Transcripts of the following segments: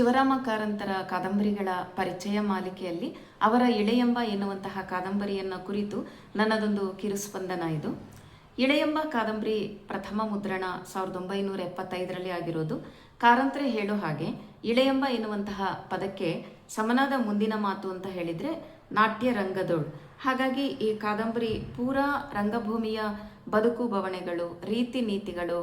ಶಿವರಾಮ ಕಾರಂತರ ಕಾದಂಬರಿಗಳ ಪರಿಚಯ ಮಾಲಿಕೆಯಲ್ಲಿ ಅವರ ಇಳೆಯಂಬ ಎನ್ನುವಂತಹ ಕಾದಂಬರಿಯನ್ನು ಕುರಿತು ನನ್ನದೊಂದು ಕಿರುಸ್ಪಂದನ ಇದು. ಇಳೆಯಂಬ ಕಾದಂಬರಿ ಪ್ರಥಮ ಮುದ್ರಣ ಸಾವಿರದ ಒಂಬೈನೂರ ಎಪ್ಪತ್ತೈದರಲ್ಲಿ ಆಗಿರೋದು. ಕಾರಂತರೆ ಹೇಳೋ ಹಾಗೆ ಇಳೆಯಂಬ ಎನ್ನುವಂತಹ ಪದಕ್ಕೆ ಸಮನಾದ ಮುಂದಿನ ಮಾತು ಅಂತ ಹೇಳಿದರೆ ನಾಟ್ಯ ರಂಗದೋಳ್. ಹಾಗಾಗಿ ಈ ಕಾದಂಬರಿ ಪೂರಾ ರಂಗಭೂಮಿಯ ಬದುಕು ಭವಣೆಗಳು ರೀತಿ ನೀತಿಗಳು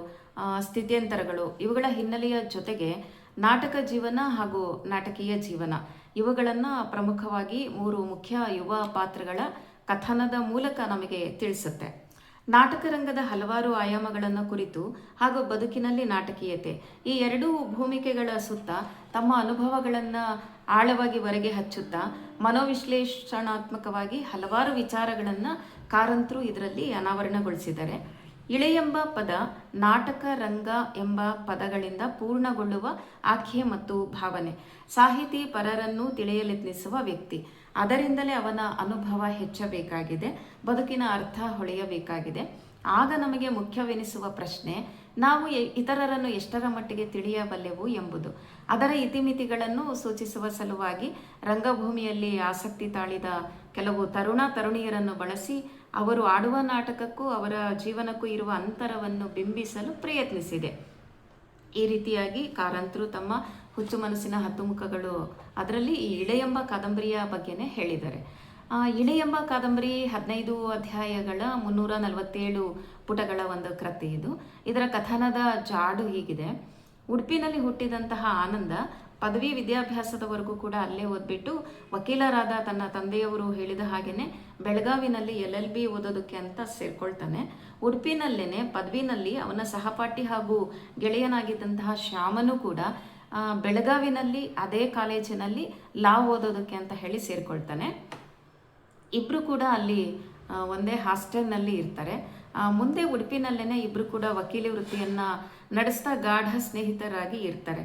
ಸ್ಥಿತ್ಯಂತರಗಳು. ಇವುಗಳ ಹಿನ್ನೆಲೆಯ ಜೊತೆಗೆ ನಾಟಕ ಜೀವನ ಹಾಗೂ ನಾಟಕೀಯ ಜೀವನ. ಇವುಗಳನ್ನು ಪ್ರಮುಖವಾಗಿ ಮೂರು ಮುಖ್ಯ ಯುವ ಪಾತ್ರಗಳ ಕಥನದ ಮೂಲಕ ನಮಗೆ ತಿಳಿಸುತ್ತೆ. ನಾಟಕ ರಂಗದ ಹಲವಾರು ಆಯಾಮಗಳನ್ನು ಕುರಿತು ಹಾಗೂ ಬದುಕಿನಲ್ಲಿ ನಾಟಕೀಯತೆ. ಈ ಎರಡೂ ಭೂಮಿಕೆಗಳ ಸುತ್ತ ತಮ್ಮ ಅನುಭವಗಳನ್ನು ಆಳವಾಗಿ ಹೊರಗೆ ಹಚ್ಚುತ್ತಾ ಮನೋವಿಶ್ಲೇಷಣಾತ್ಮಕವಾಗಿ ಹಲವಾರು ವಿಚಾರಗಳನ್ನು ಕಾರಂತರು ಇದರಲ್ಲಿ ಅನಾವರಣಗೊಳಿಸಿದ್ದಾರೆ. ಇಳೆಯೆಂಬ ಪದ ನಾಟಕ ರಂಗ ಎಂಬ ಪದಗಳಿಂದ ಪೂರ್ಣಗೊಳ್ಳುವ ಆಖ್ಯೆ ಮತ್ತು ಭಾವನೆ. ಸಾಹಿತಿ ಪರರನ್ನು ತಿಳಿಯಲೆತ್ನಿಸುವ ವ್ಯಕ್ತಿ. ಅದರಿಂದಲೇ ಅವನ ಅನುಭವ ಹೆಚ್ಚಬೇಕಾಗಿದೆ, ಬದುಕಿನ ಅರ್ಥ ಹೊಳೆಯಬೇಕಾಗಿದೆ. ಆಗ ನಮಗೆ ಮುಖ್ಯವೆನಿಸುವ ಪ್ರಶ್ನೆ, ನಾವು ಇತರರನ್ನು ಎಷ್ಟರ ಮಟ್ಟಿಗೆ ತಿಳಿಯಬಲ್ಲೆವು ಎಂಬುದು. ಅದರ ಇತಿಮಿತಿಗಳನ್ನು ಸೂಚಿಸುವ ಸಲುವಾಗಿ ರಂಗಭೂಮಿಯಲ್ಲಿ ಆಸಕ್ತಿ ತಾಳಿದ ಕೆಲವು ತರುಣ ತರುಣಿಯರನ್ನು ಬಳಸಿ ಅವರು ಆಡುವ ನಾಟಕಕ್ಕೂ ಅವರ ಜೀವನಕ್ಕೂ ಇರುವ ಅಂತರವನ್ನು ಬಿಂಬಿಸಲು ಪ್ರಯತ್ನಿಸಿದೆ. ಈ ರೀತಿಯಾಗಿ ಕಾರಂತರು ತಮ್ಮ ಹುಚ್ಚು ಮನಸ್ಸಿನ ಹತ್ತು ಮುಖಗಳು ಅದರಲ್ಲಿ ಈ ಇಳೆ ಎಂಬ ಕಾದಂಬರಿಯ ಬಗ್ಗೆನೇ ಹೇಳಿದ್ದಾರೆ. ಇಳೆ ಎಂಬ ಕಾದಂಬರಿ ಹದಿನೈದು ಅಧ್ಯಾಯಗಳ ಮುನ್ನೂರ ನಲವತ್ತೇಳು ಪುಟಗಳ ಒಂದು ಕೃತಿ ಇದು. ಇದರ ಕಥನದ ಜಾಡು ಹೀಗಿದೆ. ಉಡುಪಿನಲ್ಲಿ ಹುಟ್ಟಿದಂತಹ ಆನಂದ ಪದವಿ ವಿದ್ಯಾಭ್ಯಾಸದವರೆಗೂ ಕೂಡ ಅಲ್ಲೇ ಓದ್ಬಿಟ್ಟು ವಕೀಲರಾದ ತನ್ನ ತಂದೆಯವರು ಹೇಳಿದ ಹಾಗೇನೆ ಬೆಳಗಾವಿನಲ್ಲಿ ಎಲ್ ಎಲ್ ಬಿ ಓದೋದಕ್ಕೆ ಅಂತ ಸೇರ್ಕೊಳ್ತಾನೆ. ಉಡುಪಿನಲ್ಲೇನೆ ಪದವಿನಲ್ಲಿ ಅವನ ಸಹಪಾಠಿ ಹಾಗೂ ಗೆಳೆಯನಾಗಿದ್ದಂತಹ ಶ್ಯಾಮನು ಕೂಡ ಬೆಳಗಾವಿನಲ್ಲಿ ಅದೇ ಕಾಲೇಜಿನಲ್ಲಿ ಲಾ ಓದೋದಕ್ಕೆ ಅಂತ ಹೇಳಿ ಸೇರ್ಕೊಳ್ತಾನೆ. ಇಬ್ಬರು ಕೂಡ ಅಲ್ಲಿ ಒಂದೇ ಹಾಸ್ಟೆಲ್ನಲ್ಲಿ ಇರ್ತಾರೆ. ಮುಂದೆ ಉಡುಪಿನಲ್ಲೇ ಇಬ್ಬರು ಕೂಡ ವಕೀಲಿ ವೃತ್ತಿಯನ್ನು ನಡೆಸ್ತಾ ಗಾಢ ಸ್ನೇಹಿತರಾಗಿ ಇರ್ತಾರೆ.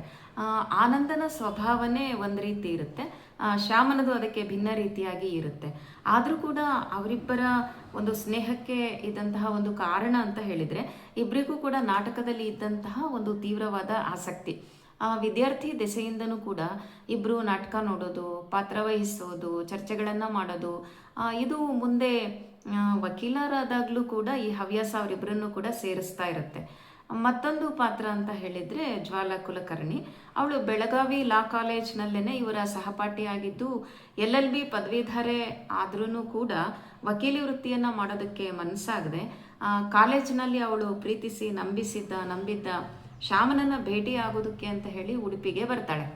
ಆನಂದನ ಸ್ವಭಾವನೇ ಒಂದು ರೀತಿ ಇರುತ್ತೆ. ಶ್ಯಾಮನದು ಅದಕ್ಕೆ ಭಿನ್ನ ರೀತಿಯಾಗಿ ಇರುತ್ತೆ. ಆದರೂ ಕೂಡ ಅವರಿಬ್ಬರ ಒಂದು ಸ್ನೇಹಕ್ಕೆ ಇದ್ದಂತಹ ಒಂದು ಕಾರಣ ಅಂತ ಹೇಳಿದರೆ ಇಬ್ಬರಿಗೂ ಕೂಡ ನಾಟಕದಲ್ಲಿ ಇದ್ದಂತಹ ಒಂದು ತೀವ್ರವಾದ ಆಸಕ್ತಿ. ವಿದ್ಯಾರ್ಥಿ ದೆಸೆಯಿಂದನೂ ಕೂಡ ಇಬ್ಬರು ನಾಟಕ ನೋಡೋದು ಪಾತ್ರವಹಿಸೋದು ಚರ್ಚೆಗಳನ್ನು ಮಾಡೋದು ಇದು ಮುಂದೆ ಆ, ವಕೀಲರಾದಾಗಲೂ ಕೂಡ ಈ ಹವ್ಯಾಸ ಅವರಿಬ್ಬರನ್ನು ಕೂಡ ಸೇರಿಸ್ತಾ ಇರುತ್ತೆ. ಮತ್ತೊಂದು ಪಾತ್ರ ಅಂತ ಹೇಳಿದರೆ ಜ್ವಾಲಾ ಕುಲಕರ್ಣಿ ಅವಳು ಬೆಳಗಾವಿ ಲಾ ಕಾಲೇಜ್ನಲ್ಲೇ ಇವರ ಸಹಪಾಠಿಯಾಗಿದ್ದು ಎಲ್ ಎಲ್ ಬಿ ಪದವೀಧರೆ ಆದ್ರೂ ಕೂಡ ವಕೀಲಿ ವೃತ್ತಿಯನ್ನು ಮಾಡೋದಕ್ಕೆ ಮನಸ್ಸಾಗದೆ ಕಾಲೇಜಿನಲ್ಲಿ ಅವಳು ಪ್ರೀತಿಸಿ ನಂಬಿಸಿದ್ದ ನಂಬಿದ್ದ ಶ್ಯಾಮನನ್ನ ಭೇಟಿ ಆಗೋದಕ್ಕೆ ಅಂತ ಹೇಳಿ ಉಡುಪಿಗೆ ಬರ್ತಾಳೆ.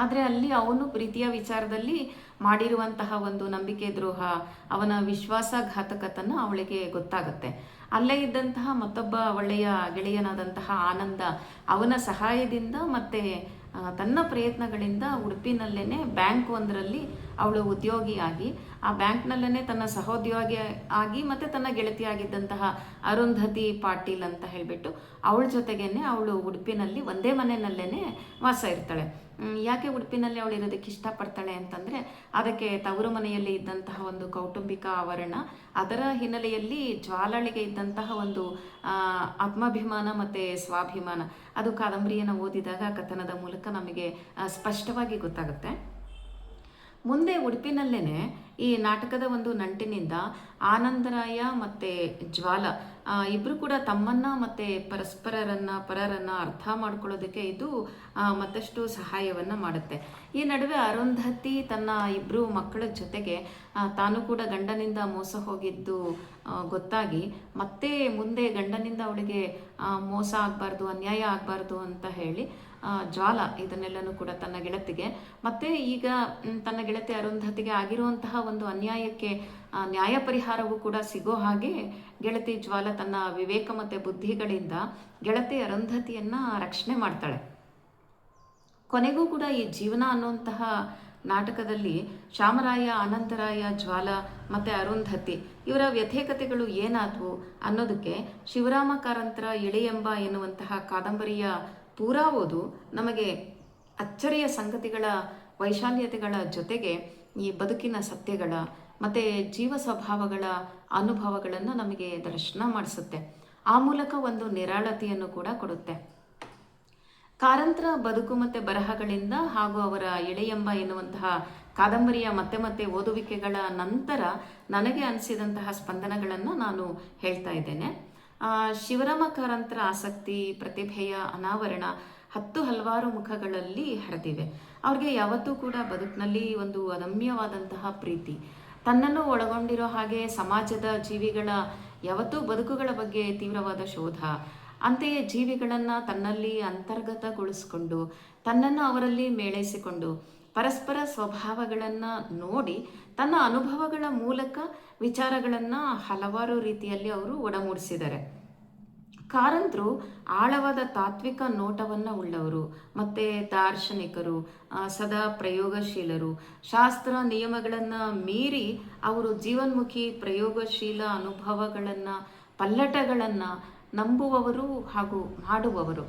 ಆದರೆ ಅಲ್ಲಿ ಅವನು ಪ್ರೀತಿಯ ವಿಚಾರದಲ್ಲಿ ಮಾಡಿರುವಂತಹ ಒಂದು ನಂಬಿಕೆ ದ್ರೋಹ, ಅವನ ವಿಶ್ವಾಸಘಾತಕತನ ಅವಳಿಗೆ ಗೊತ್ತಾಗುತ್ತೆ. ಅಲ್ಲೇ ಇದ್ದಂತಹ ಮತ್ತೊಬ್ಬ ಒಳ್ಳೆಯ ಗೆಳೆಯನಾದಂತಹ ಆನಂದ ಅವನ ಸಹಾಯದಿಂದ ಮತ್ತೆ ತನ್ನ ಪ್ರಯತ್ನಗಳಿಂದ ಉಡುಪಿನಲ್ಲೇನೆ ಬ್ಯಾಂಕ್ ಒಂದರಲ್ಲಿ ಅವಳು ಉದ್ಯೋಗಿಯಾಗಿ, ಆ ಬ್ಯಾಂಕ್ನಲ್ಲೇ ತನ್ನ ಸಹೋದ್ಯೋಗಿ ಆಗಿ ಮತ್ತು ತನ್ನ ಗೆಳತಿಯಾಗಿದ್ದಂತಹ ಅರುಂಧತಿ ಪಾಟೀಲ್ ಅಂತ ಹೇಳಿಬಿಟ್ಟು ಅವಳ ಜೊತೆಗೇನೆ ಅವಳು ಉಡುಪಿನಲ್ಲಿ ಒಂದೇ ಮನೆಯಲ್ಲೇ ವಾಸ ಇರ್ತಾಳೆ. ಯಾಕೆ ಉಡುಪಿನಲ್ಲಿ ಅವಳು ಇರೋದಕ್ಕೆ ಇಷ್ಟಪಡ್ತಾಳೆ ಅಂತಂದರೆ, ಅದಕ್ಕೆ ತವರು ಮನೆಯಲ್ಲಿ ಇದ್ದಂತಹ ಒಂದು ಕೌಟುಂಬಿಕ ಆವರಣ, ಅದರ ಹಿನ್ನೆಲೆಯಲ್ಲಿ ಜ್ವಾಲಾಳಿಗೆ ಇದ್ದಂತಹ ಒಂದು ಆತ್ಮಾಭಿಮಾನ ಮತ್ತು ಸ್ವಾಭಿಮಾನ, ಅದು ಕಾದಂಬರಿಯನ್ನು ಓದಿದಾಗ ಕಥನದ ಮೂಲಕ ನಮಗೆ ಸ್ಪಷ್ಟವಾಗಿ ಗೊತ್ತಾಗುತ್ತೆ. ಮುಂದೆ ಉಡುಪಿನಲ್ಲೇ ಈ ನಾಟಕದ ಒಂದು ನಂಟಿನಿಂದ ಆನಂದರಾಯ ಮತ್ತು ಜ್ವಾಲ ಇಬ್ಬರು ಕೂಡ ತಮ್ಮನ್ನ ಮತ್ತು ಪರಸ್ಪರರನ್ನ, ಪರರನ್ನ ಅರ್ಥ ಮಾಡ್ಕೊಳ್ಳೋದಕ್ಕೆ ಇದು ಮತ್ತಷ್ಟು ಸಹಾಯವನ್ನು ಮಾಡುತ್ತೆ. ಈ ನಡುವೆ ಅರುಂಧತಿ ತನ್ನ ಇಬ್ಬರು ಮಕ್ಕಳ ಜೊತೆಗೆ ತಾನು ಕೂಡ ಗಂಡನಿಂದ ಮೋಸ ಹೋಗಿದ್ದು ಗೊತ್ತಾಗಿ ಮತ್ತೆ ಮುಂದೆ ಗಂಡನಿಂದ ಅವಳಿಗೆ ಮೋಸ ಆಗಬಾರ್ದು, ಅನ್ಯಾಯ ಆಗಬಾರ್ದು ಅಂತ ಹೇಳಿ ಜ್ವಾಲ ಇದನ್ನೆಲ್ಲನೂ ಕೂಡ ತನ್ನ ಗೆಳತಿಗೆ. ಮತ್ತೆ ಈಗ ತನ್ನ ಗೆಳತಿ ಅರುಂಧತಿಗೆ ಆಗಿರುವಂತಹ ಒಂದು ಅನ್ಯಾಯಕ್ಕೆ ನ್ಯಾಯ ಪರಿಹಾರವೂ ಕೂಡ ಸಿಗೋ ಹಾಗೆ ಗೆಳತಿ ಜ್ವಾಲ ತನ್ನ ವಿವೇಕ ಮತ್ತು ಬುದ್ಧಿಗಳಿಂದ ಗೆಳತಿ ಅರುಂಧತಿಯನ್ನ ರಕ್ಷಣೆ ಮಾಡ್ತಾಳೆ. ಕೊನೆಗೂ ಕೂಡ ಈ ಜೀವನ ಅನ್ನುವಂತಹ ನಾಟಕದಲ್ಲಿ ಶ್ಯಾಮರಾಯ, ಅನಂತರಾಯ, ಜ್ವಾಲ ಮತ್ತು ಅರುಂಧತಿ ಇವರ ವ್ಯಥೇಕತೆಗಳು ಏನಾದವು ಅನ್ನೋದಕ್ಕೆ ಶಿವರಾಮ ಕಾರಂತರ ಎಳೆಯೆಂಬ ಎನ್ನುವಂತಹ ಕಾದಂಬರಿಯ ಪೂರಾ ಓದು ನಮಗೆ ಅಚ್ಚರಿಯ ಸಂಗತಿಗಳ ವೈಶಾಲ್ಯತೆಗಳ ಜೊತೆಗೆ ಈ ಬದುಕಿನ ಸತ್ಯಗಳ ಮತ್ತು ಜೀವ ಸ್ವಭಾವಗಳ ಅನುಭವಗಳನ್ನು ನಮಗೆ ದರ್ಶನ ಮಾಡಿಸುತ್ತೆ. ಆ ಮೂಲಕ ಒಂದು ನಿರಾಳತೆಯನ್ನು ಕೂಡ ಕೊಡುತ್ತೆ. ಕಾರಂತರ ಬದುಕು ಮತ್ತು ಬರಹಗಳಿಂದ ಹಾಗೂ ಅವರ ಎಳೆಯಂಬ ಎನ್ನುವಂತಹ ಕಾದಂಬರಿಯ ಮತ್ತೆ ಮತ್ತೆ ಓದುವಿಕೆಗಳ ನಂತರ ನನಗೆ ಅನಿಸಿದಂತಹ ಸ್ಪಂದನಗಳನ್ನು ನಾನು ಹೇಳ್ತಾ ಇದ್ದೇನೆ. ಶಿವರಾಮ ಕಾರಂತರ ಆಸಕ್ತಿ, ಪ್ರತಿಭೆಯ ಅನಾವರಣ ಹತ್ತು ಹಲವಾರು ಮುಖಗಳಲ್ಲಿ ಹರಿದಿವೆ. ಅವ್ರಿಗೆ ಯಾವತ್ತೂ ಕೂಡ ಬದುಕಿನಲ್ಲಿ ಒಂದು ಅದಮ್ಯವಾದಂತಹ ಪ್ರೀತಿ. ತನ್ನನ್ನು ಒಳಗೊಂಡಿರೋ ಹಾಗೆ ಸಮಾಜದ ಜೀವಿಗಳ, ಯಾವತ್ತೂ ಬದುಕುಗಳ ಬಗ್ಗೆ ತೀವ್ರವಾದ ಶೋಧ. ಅಂತೆಯೇ ಜೀವಿಗಳನ್ನು ತನ್ನಲ್ಲಿ ಅಂತರ್ಗತಗೊಳಿಸಿಕೊಂಡು, ತನ್ನನ್ನು ಅವರಲ್ಲಿ ಮೇಳೈಸಿಕೊಂಡು ಪರಸ್ಪರ ಸ್ವಭಾವಗಳನ್ನು ನೋಡಿ ತನ್ನ ಅನುಭವಗಳ ಮೂಲಕ ವಿಚಾರಗಳನ್ನು ಹಲವಾರು ರೀತಿಯಲ್ಲಿ ಅವರು ಒಡಮೂಡಿಸಿದ್ದಾರೆ. ಕಾರಂತರು ಆಳವಾದ ತಾತ್ವಿಕ ನೋಟವನ್ನು ಉಳ್ಳವರು, ಮತ್ತು ದಾರ್ಶನಿಕರು ಸದಾ ಪ್ರಯೋಗಶೀಲರು. ಶಾಸ್ತ್ರ ನಿಯಮಗಳನ್ನು ಮೀರಿ ಅವರು ಜೀವನ್ಮುಖಿ ಪ್ರಯೋಗಶೀಲ ಅನುಭವಗಳನ್ನು, ಪಲ್ಲಟಗಳನ್ನು ನಂಬುವವರು ಹಾಗೂ ಮಾಡುವವರು.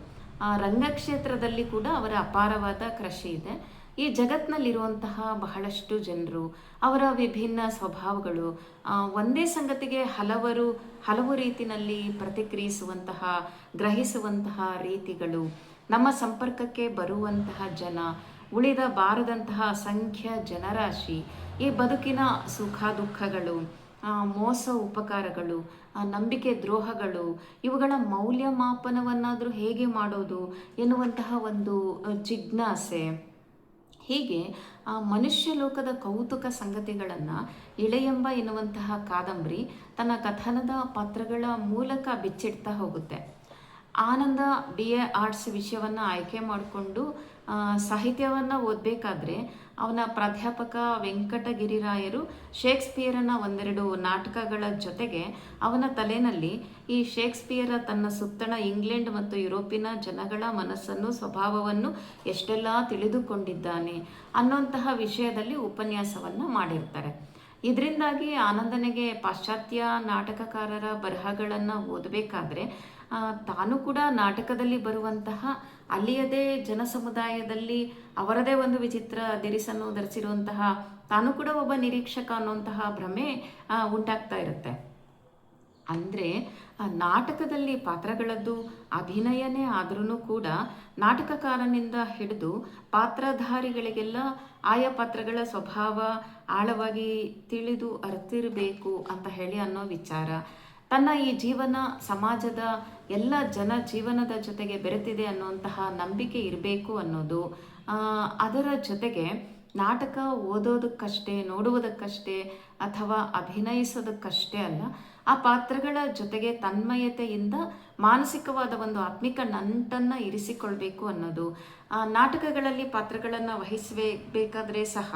ರಂಗಕ್ಷೇತ್ರದಲ್ಲಿ ಕೂಡ ಅವರ ಅಪಾರವಾದ ಕೃಷಿ ಇದೆ. ಈ ಜಗತ್ನಲ್ಲಿರುವಂತಹ ಬಹಳಷ್ಟು ಜನರು, ಅವರ ವಿಭಿನ್ನ ಸ್ವಭಾವಗಳು ಒಂದೇ ಸಂಗತಿಗೆ ಹಲವರು, ಹಲವು ರೀತಿನಲ್ಲಿ ಪ್ರತಿಕ್ರಿಯಿಸುವಂತಹ, ಗ್ರಹಿಸುವಂತಹ ರೀತಿಗಳು. ನಮ್ಮ ಸಂಪರ್ಕಕ್ಕೆ ಬರುವಂತಹ ಜನ, ಉಳಿದ ಬಾರದಂತಹ ಅಸಂಖ್ಯ ಜನರಾಶಿ, ಈ ಬದುಕಿನ ಸುಖ ದುಃಖಗಳು ಮೋಸ ಉಪಕಾರಗಳು ನಂಬಿಕೆ ದ್ರೋಹಗಳು, ಇವುಗಳ ಮೌಲ್ಯಮಾಪನವನ್ನಾದರೂ ಹೇಗೆ ಮಾಡೋದು ಎನ್ನುವಂತಹ ಒಂದು ಜಿಜ್ಞಾಸೆ. ಹೀಗೆ ಆ ಮನುಷ್ಯ ಲೋಕದ ಕೌತುಕ ಸಂಗತಿಗಳನ್ನು ಇಳೆಯಂಬ ಎನ್ನುವಂತಹ ಕಾದಂಬರಿ ತನ್ನ ಕಥನದ ಪಾತ್ರಗಳ ಮೂಲಕ ಬಿಚ್ಚಿಡ್ತಾ ಹೋಗುತ್ತೆ. ಆನಂದ ಬಿ ಎ ಆರ್ಟ್ಸ್ ವಿಷಯವನ್ನು ಆಯ್ಕೆ ಮಾಡಿಕೊಂಡು ಸಾಹಿತ್ಯವನ್ನು ಓದಬೇಕಾದ್ರೆ ಅವನ ಪ್ರಾಧ್ಯಾಪಕ ವೆಂಕಟಗಿರಿರಾಯರು ಶೇಕ್ಸ್ಪಿಯರನ ಒಂದೆರಡು ನಾಟಕಗಳ ಜೊತೆಗೆ ಅವನ ತಲೆನಲ್ಲಿ ಈ ಶೇಕ್ಸ್ಪಿಯರ ತನ್ನ ಸುತ್ತಣ ಇಂಗ್ಲೆಂಡ್ ಮತ್ತು ಯುರೋಪಿನ ಜನಗಳ ಮನಸ್ಸನ್ನು, ಸ್ವಭಾವವನ್ನು ಎಷ್ಟೆಲ್ಲ ತಿಳಿದುಕೊಂಡಿದ್ದಾನೆ ಅನ್ನೋಂತಹ ವಿಷಯದಲ್ಲಿ ಉಪನ್ಯಾಸವನ್ನು ಮಾಡಿರ್ತಾರೆ. ಇದರಿಂದಾಗಿ ಆನಂದನಿಗೆ ಪಾಶ್ಚಾತ್ಯ ನಾಟಕಕಾರರ ಬರಹಗಳನ್ನು ಓದಬೇಕಾದ್ರೆ ತಾನು ಕೂಡ ನಾಟಕದಲ್ಲಿ ಬರುವಂತಹ ಅಲ್ಲಿಯದೇ ಜನ ಸಮುದಾಯದಲ್ಲಿ ಅವರದೇ ಒಂದು ವಿಚಿತ್ರ ದಿರಿಸನ್ನು ಧರಿಸಿರುವಂತಹ ತಾನು ಕೂಡ ಒಬ್ಬ ನಿರೀಕ್ಷಕ ಅನ್ನುವಂತಹ ಭ್ರಮೆ ಉಂಟಾಗ್ತಾ ಇರುತ್ತೆ. ಅಂದರೆ ನಾಟಕದಲ್ಲಿ ಪಾತ್ರಗಳದ್ದು ಅಭಿನಯನೇ ಆದ್ರೂ ಕೂಡ ನಾಟಕಕಾರನಿಂದ ಹಿಡಿದು ಪಾತ್ರಧಾರಿಗಳಿಗೆಲ್ಲ ಆಯಾ ಪಾತ್ರಗಳ ಸ್ವಭಾವ ಆಳವಾಗಿ ತಿಳಿದು ಅರ್ತಿರಬೇಕು ಅಂತ ಹೇಳಿ ಅನ್ನೋ ವಿಚಾರ. ತನ್ನ ಈ ಜೀವನ ಸಮಾಜದ ಎಲ್ಲ ಜನ ಜೀವನದ ಜೊತೆಗೆ ಬೆರೆತಿದೆ ಅನ್ನುವಂತಹ ನಂಬಿಕೆ ಇರಬೇಕು ಅನ್ನೋದು ಅದರ ಜೊತೆಗೆ ನಾಟಕ ಓದೋದಕ್ಕಷ್ಟೇ, ನೋಡುವುದಕ್ಕಷ್ಟೇ ಅಥವಾ ಅಭಿನಯಿಸೋದಕ್ಕಷ್ಟೇ ಅಲ್ಲ ಆ ಪಾತ್ರಗಳ ಜೊತೆಗೆ ತನ್ಮಯತೆಯಿಂದ ಮಾನಸಿಕವಾದ ಒಂದು ಆತ್ಮಿಕ ನಂಟನ್ನು ಇರಿಸಿಕೊಳ್ಬೇಕು ಅನ್ನೋದು. ನಾಟಕಗಳಲ್ಲಿ ಪಾತ್ರಗಳನ್ನು ವಹಿಸಬೇಕಾದ್ರೆ ಸಹ